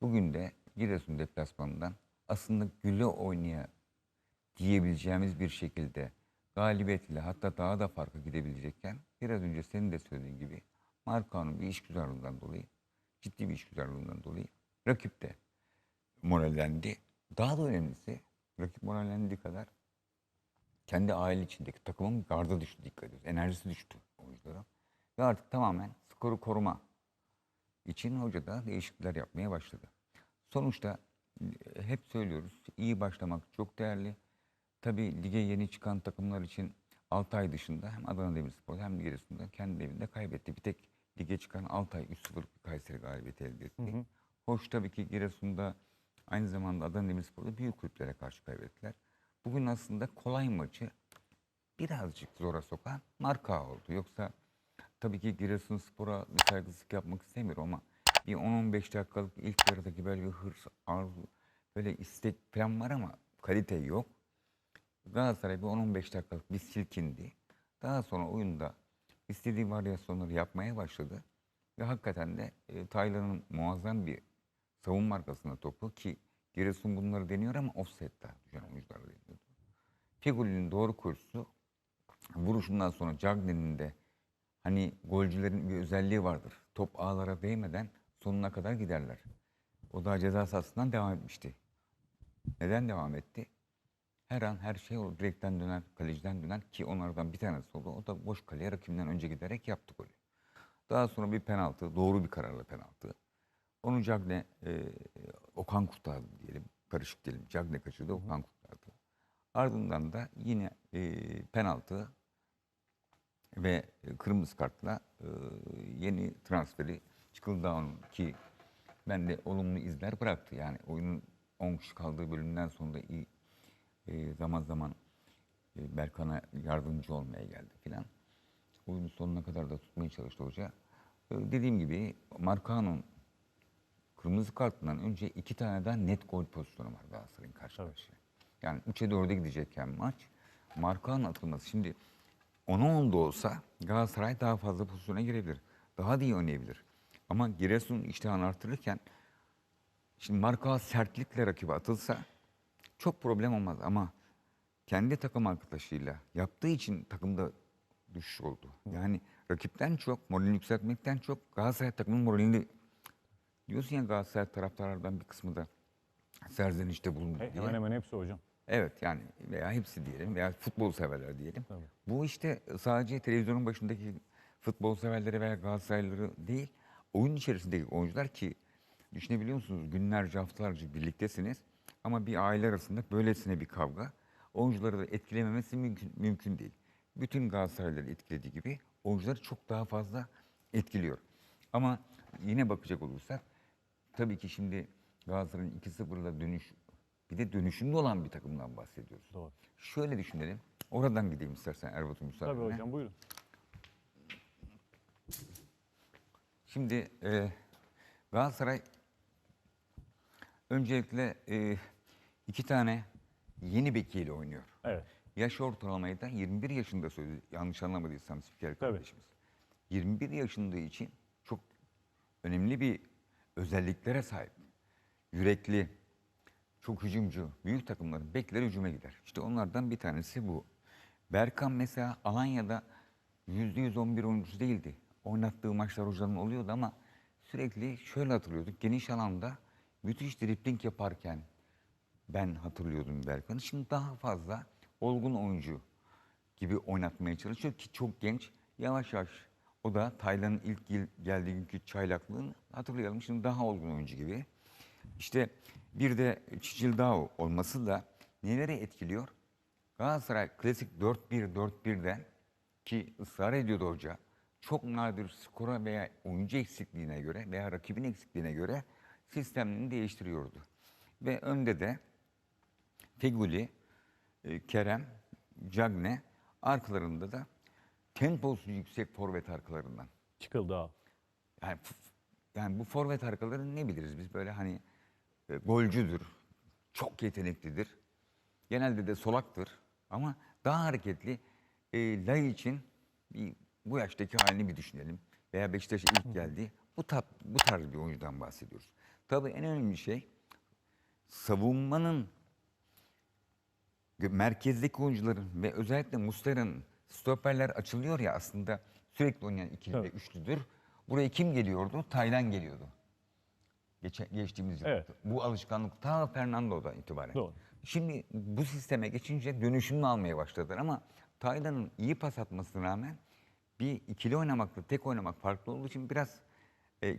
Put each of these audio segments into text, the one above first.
Bugün de Giresun deplasmanından aslında güle oynaya diyebileceğimiz bir şekilde galibiyetle hatta daha da farka gidebilecekken biraz önce senin de söylediğin gibi Markao'nun bir işgüzarlığından dolayı ciddi bir işgüzarlığından dolayı rakip de morallendi. Daha da önemlisi rakip morallendiği kadar kendi aile içindeki takımın garda düştü dikkat ediyoruz. Enerjisi düştü oyunculara. Ve artık tamamen skoru koruma için hoca da değişiklikler yapmaya başladı. Sonuçta e, hep söylüyoruz iyi başlamak çok değerli. Tabii lige yeni çıkan takımlar için 6 ay dışında hem Adana Demirspor hem Giresun'da kendi evinde kaybetti. Bir tek lige çıkan Altay 3-0'lık bir Kayseri galibiyeti elde etti. Hoş tabii ki Giresun'da aynı zamanda Adana Demirspor'da büyük kulüplere karşı kaybettiler. Bugün aslında kolay maçı birazcık zora sokan marka oldu. Yoksa tabii ki Giresunspor'a bir saygısızlık yapmak istemiyorum ama bir 10-15 dakikalık ilk yarıdaki böyle bir hırs, arzu, böyle istek falan var ama kalite yok. Galatasaray bir 10-15 dakikalık bir silkindi. Daha sonra oyunda istediği varyasyonları yapmaya başladı. Ve hakikaten de e, Taylan'ın muazzam bir savunma arkasında topu ki Giresun bunları deniyor ama offside'da düşen oyuncular deniyordu. Figuli'nin doğru koşusu vuruşundan sonra Cagney'in de hani golcülerin bir özelliği vardır. Top ağlara değmeden sonuna kadar giderler. O da ceza sahasından devam etmişti. Neden devam etti? Her an her şey o direkten dönen, kaleciden dönen ki onlardan bir tanesi oldu. O da boş kaleye rakibinden önce giderek yaptı golü. Daha sonra bir penaltı, doğru bir kararla penaltı. Onu Cagne, e, Okan kurtardı diyelim, karışık diyelim. Cagne kaçırdı, Okan kurtardı. Ardından da yine e, penaltı ve e, kırmızı kartla e, yeni transferi Çıkıldağ'ın ki ben de olumlu izler bıraktı. Yani oyunun 10 kişi kaldığı bölümden sonra iyi e, zaman zaman e, Berkan'a yardımcı olmaya geldi filan. Oyunu sonuna kadar da tutmaya çalıştı hoca. E, dediğim gibi Marcano'nun kırmızı kartından önce iki tane daha net gol pozisyonu var Galatasaray'ın karşı karşıya. Yani 3'e 4'e gidecekken maç. Marcano'nun atılması. Şimdi 10'a 10 da olsa Galatasaray daha fazla pozisyona girebilir. Daha da iyi oynayabilir. Ama Giresun iştahını artırırken şimdi Marka sertlikle rakibe atılsa çok problem olmaz ama kendi takım arkadaşıyla yaptığı için takımda düşüş oldu. Yani rakipten çok, moralini yükseltmekten çok Galatasaray takımının moralini diyorsun ya Galatasaray taraftarlardan bir kısmı da serzenişte bulundu He- diye. Hemen hemen hepsi hocam. Evet yani veya hepsi diyelim veya futbol severler diyelim. Tabii. Bu işte sadece televizyonun başındaki futbol severleri veya Galatasaraylıları değil, oyun içerisindeki oyuncular ki düşünebiliyor musunuz günlerce haftalarca birliktesiniz ama bir aile arasında böylesine bir kavga oyuncuları da etkilememesi mümkün, mümkün değil. Bütün Galatasaraylıları etkilediği gibi oyuncuları çok daha fazla etkiliyor. Ama yine bakacak olursak tabii ki şimdi Galatasaray'ın 2-0'la dönüş bir de dönüşümlü olan bir takımdan bahsediyoruz. Doğru. Şöyle düşünelim. Oradan gideyim istersen Erbat'ın müsaadenle. Tabii hocam buyurun. Şimdi e, Galatasaray öncelikle e, iki tane yeni bekiyle oynuyor. Evet. Yaş ortalamayı da 21 yaşında söyledi. Yanlış anlamadıysam spiker Tabii. kardeşimiz. 21 yaşında için çok önemli bir özelliklere sahip. Yürekli, çok hücumcu, büyük takımların bekleri hücuma gider. İşte onlardan bir tanesi bu. Berkan mesela Alanya'da %100 11 oyuncusu değildi. Oynattığı maçlar hocanın oluyordu ama sürekli şöyle hatırlıyorduk. Geniş alanda müthiş dripling yaparken ben hatırlıyordum Berkan'ı. Şimdi daha fazla olgun oyuncu gibi oynatmaya çalışıyor ki çok genç. Yavaş yavaş o da Taylan'ın ilk gel- geldiği günkü çaylaklığını hatırlayalım. Şimdi daha olgun oyuncu gibi. İşte bir de Çicildao olması da neleri etkiliyor? Galatasaray klasik 4-1-4-1'den ki ısrar ediyordu hoca. Çok nadir skora veya oyuncu eksikliğine göre veya rakibin eksikliğine göre sistemini değiştiriyordu. Ve önde de Feguli, e, Kerem, Cagne, arkalarında da temposu yüksek forvet arkalarından. Çıkıldı ha. Yani, yani bu forvet arkaları ne biliriz biz böyle hani e, golcüdür, çok yeteneklidir. Genelde de solaktır ama daha hareketli. E, Lay için bir, bu yaştaki halini bir düşünelim. Veya Beşiktaş'a ilk geldi. Bu, tat, bu tarz bir oyuncudan bahsediyoruz. Tabii en önemli şey savunmanın merkezdeki oyuncuların ve özellikle Muslera'nın stoperler açılıyor ya aslında sürekli oynayan ikili ve Evet. üçlüdür. Buraya kim geliyordu? Taylan geliyordu. Geçe, geçtiğimiz yıl. Evet. Bu alışkanlık ta Fernando'dan itibaren. Doğru. Şimdi bu sisteme geçince dönüşümünü almaya başladılar ama Taylan'ın iyi pas atmasına rağmen bir ikili oynamakla tek oynamak farklı olduğu için biraz e,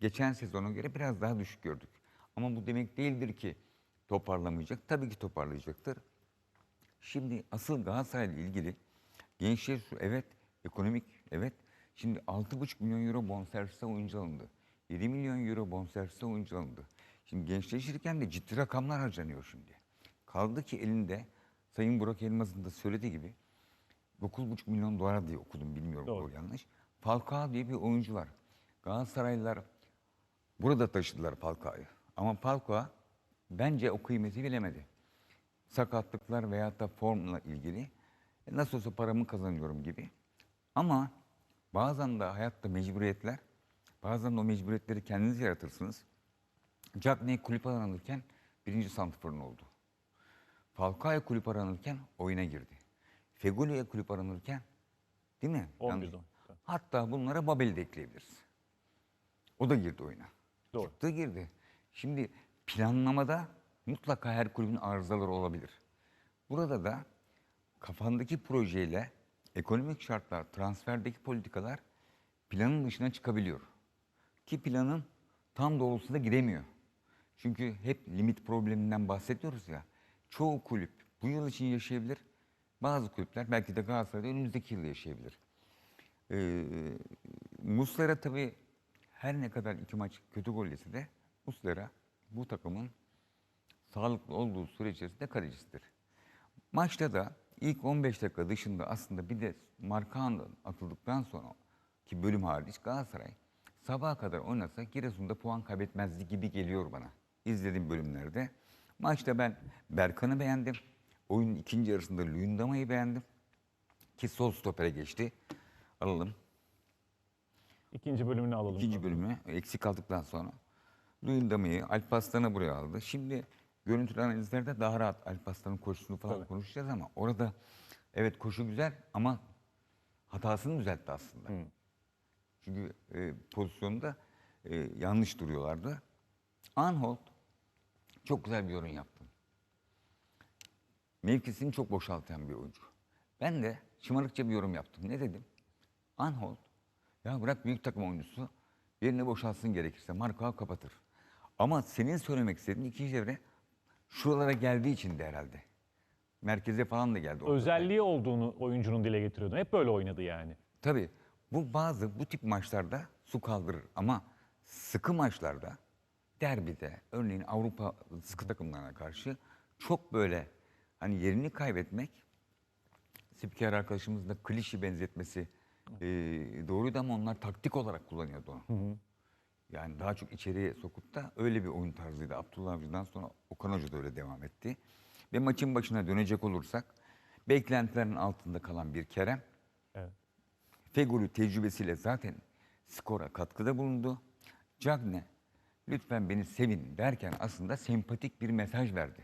geçen sezona göre biraz daha düşük gördük. Ama bu demek değildir ki toparlamayacak. Tabii ki toparlayacaktır. Şimdi asıl Galatasaray'la ilgili gençler evet ekonomik evet şimdi 6,5 milyon euro bonservise oyuncu alındı. 7 milyon euro bonservise oyuncu alındı. Şimdi gençleşirken de ciddi rakamlar harcanıyor şimdi. Kaldı ki elinde Sayın Burak Elmas'ın da söylediği gibi 9,5 milyon dolar diye okudum bilmiyorum Doğru. doğru yanlış. Falcao diye bir oyuncu var. Galatasaraylılar burada taşıdılar Falcao'yu. Ama Falcao bence o kıymeti bilemedi sakatlıklar veyahut da formla ilgili e, nasıl olsa paramı kazanıyorum gibi. Ama bazen de hayatta mecburiyetler, bazen o mecburiyetleri kendiniz yaratırsınız. Cagney kulüp aranırken birinci santrforun oldu. Falcao kulüp aranırken oyuna girdi. Fegoli'ye kulüp aranırken değil mi? 11'de Yanlış. oynadı. Hatta bunlara Babel'i de ekleyebiliriz. O da girdi oyuna. Doğru. Çıktı girdi. Şimdi planlamada mutlaka her kulübün arızaları olabilir. Burada da kafandaki projeyle ekonomik şartlar, transferdeki politikalar planın dışına çıkabiliyor. Ki planın tam doğrultusunda gidemiyor. Çünkü hep limit probleminden bahsediyoruz ya. Çoğu kulüp bu yıl için yaşayabilir. Bazı kulüpler belki de Galatasaray'da önümüzdeki yıl yaşayabilir. Ee, Muslera tabii her ne kadar iki maç kötü gol yese de Muslera bu takımın sağlıklı olduğu süre içerisinde kalecisidir. Maçta da ilk 15 dakika dışında aslında bir de Markan'dan atıldıktan sonra ki bölüm hariç Galatasaray sabaha kadar oynasa Giresun'da puan kaybetmezdi gibi geliyor bana. İzlediğim bölümlerde. Maçta ben Berkan'ı beğendim. Oyunun ikinci yarısında Luyendama'yı beğendim. Ki sol stopere geçti. Alalım. İkinci bölümünü alalım. İkinci bölümü eksik kaldıktan sonra Luyendama'yı Alparslan'ı buraya aldı. Şimdi görüntülü analizlerde daha rahat Alparslan'ın koşusunu falan Tabii. konuşacağız ama orada evet koşu güzel ama hatasını düzeltti aslında. Çünkü e, pozisyonda e, yanlış duruyorlardı. Anhold çok güzel bir yorum yaptı. Mevkisini çok boşaltan bir oyuncu. Ben de şımarıkça bir yorum yaptım. Ne dedim? Anhold ya bırak büyük takım oyuncusu yerini boşalsın gerekirse marka kapatır. Ama senin söylemek istediğin ikinci devre şuralara geldiği için de herhalde. Merkeze falan da geldi. Özelliği olduğunu oyuncunun dile getiriyordun. Hep böyle oynadı yani. Tabii bu bazı bu tip maçlarda su kaldırır ama sıkı maçlarda derbide örneğin Avrupa sıkı takımlarına karşı çok böyle hani yerini kaybetmek spiker arkadaşımızın da klişe benzetmesi e, doğruydu ama onlar taktik olarak kullanıyordu onu. Yani daha çok içeriye sokup da öyle bir oyun tarzıydı. Abdullah Avcı'dan sonra Okan Hoca da öyle devam etti. Ve maçın başına dönecek olursak beklentilerin altında kalan bir Kerem Evet. Feguli tecrübesiyle zaten skora katkıda bulundu. Cagne lütfen beni sevin derken aslında sempatik bir mesaj verdi.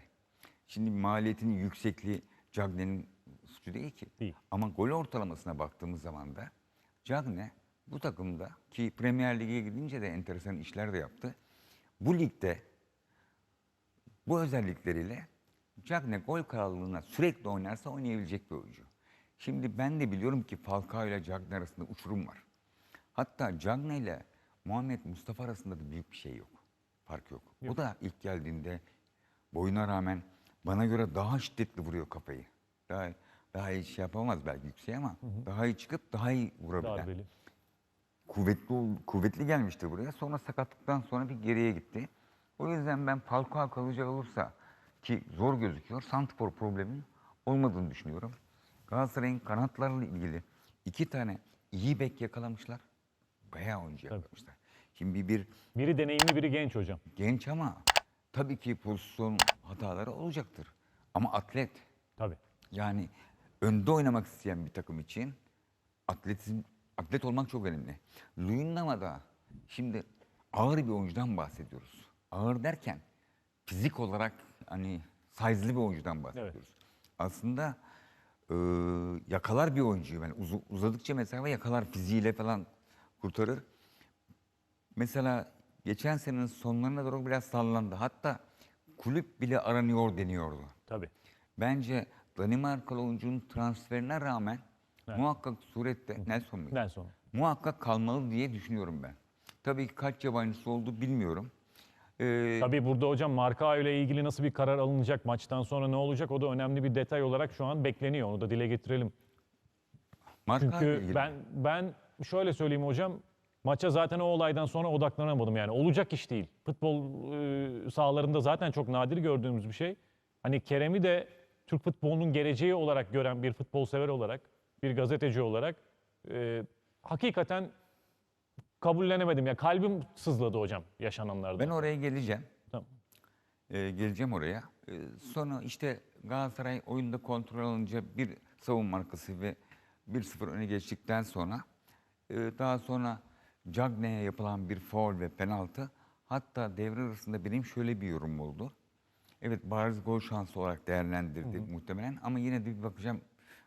Şimdi maliyetinin yüksekliği Cagne'nin suçu değil ki. Değil. Ama gol ortalamasına baktığımız zaman da Cagne bu takımda ki Premier Lig'e gidince de enteresan işler de yaptı. Bu ligde bu özellikleriyle Cagne gol krallığına sürekli oynarsa oynayabilecek bir oyuncu. Şimdi ben de biliyorum ki Falcao ile Cagne arasında uçurum var. Hatta Cagne ile Muhammed Mustafa arasında da büyük bir şey yok. Fark yok. O da ilk geldiğinde boyuna rağmen bana göre daha şiddetli vuruyor kafayı. Daha, daha iyi şey yapamaz belki yükseğe ama daha iyi çıkıp daha iyi vurabilen Darbeli. kuvvetli kuvvetli gelmişti buraya. Sonra sakatlıktan sonra bir geriye gitti. O yüzden ben Falcao kalacak olursa ki zor gözüküyor. Santfor probleminin olmadığını düşünüyorum. Galatasaray'ın kanatlarla ilgili iki tane iyi bek yakalamışlar. Bayağı oyuncu yakalamışlar. Şimdi bir Biri deneyimli, biri genç hocam. genç ama tabii ki pozisyon hataları olacaktır. Ama atlet Tabii. yani önde oynamak isteyen bir takım için atletizm atlet olmak çok önemli. Luyendama'da şimdi ağır bir oyuncudan bahsediyoruz. Ağır derken fizik olarak hani size'lı bir oyuncudan bahsediyoruz. Aslında e, yakalar bir oyuncuyu ben uzu- uzadıkça mesafe yakalar fiziğiyle falan kurtarır. Mesela geçen senenin sonlarına doğru biraz sallandı. Hatta kulüp bile aranıyor deniyordu. Tabii. Bence Danimarkalı oyuncunun transferine rağmen muhakkak surette Nelson muydu? Nelson. Muhakkak kalmalı diye düşünüyorum ben. Tabii kaç yabancısı oldu bilmiyorum. Ee, Tabii burada hocam Marka ile ilgili nasıl bir karar alınacak, maçtan sonra ne olacak o da önemli bir detay olarak şu an bekleniyor. Onu da dile getirelim. Marka Çünkü ilgili. ben ben şöyle söyleyeyim hocam. Maça zaten o olaydan sonra odaklanamadım yani. Olacak iş değil. Futbol e, sahalarında zaten çok nadir gördüğümüz bir şey. Hani Kerem'i de Türk futbolunun geleceği olarak gören bir futbol sever olarak, bir gazeteci olarak e, hakikaten kabullenemedim. Ya kalbim sızladı hocam yaşananlarda. Ben oraya geleceğim. Tamam. Ee, geleceğim oraya. Ee, sonra işte Galatasaray oyunda kontrol alınca bir savunma arkası ve 1-0 öne geçtikten sonra e, daha sonra Cagney'e yapılan bir faul ve penaltı hatta devre arasında benim şöyle bir yorum oldu. Evet bariz gol şansı olarak değerlendirdi muhtemelen ama yine de bir bakacağım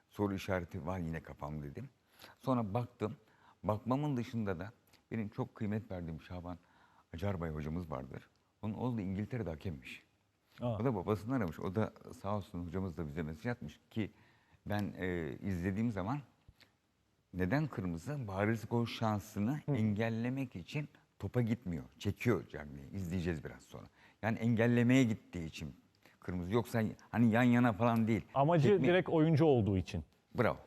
soru işareti var yine kafamda dedim. Sonra baktım. Bakmamın dışında da benim çok kıymet verdiğim Şaban Acarbay hocamız vardır. Onun oğlu da İngiltere'de hakemmiş. Aa. O da babasını aramış. O da sağ olsun hocamız da bize mesaj atmış ki ben e, izlediğim zaman neden kırmızı? Bariz gol şansını engellemek için topa gitmiyor. Çekiyor Cagney'i. İzleyeceğiz biraz sonra. Yani engellemeye gittiği için kırmızı. Yoksa hani yan yana falan değil. Amacı Çekme- direkt oyuncu olduğu için. Bravo.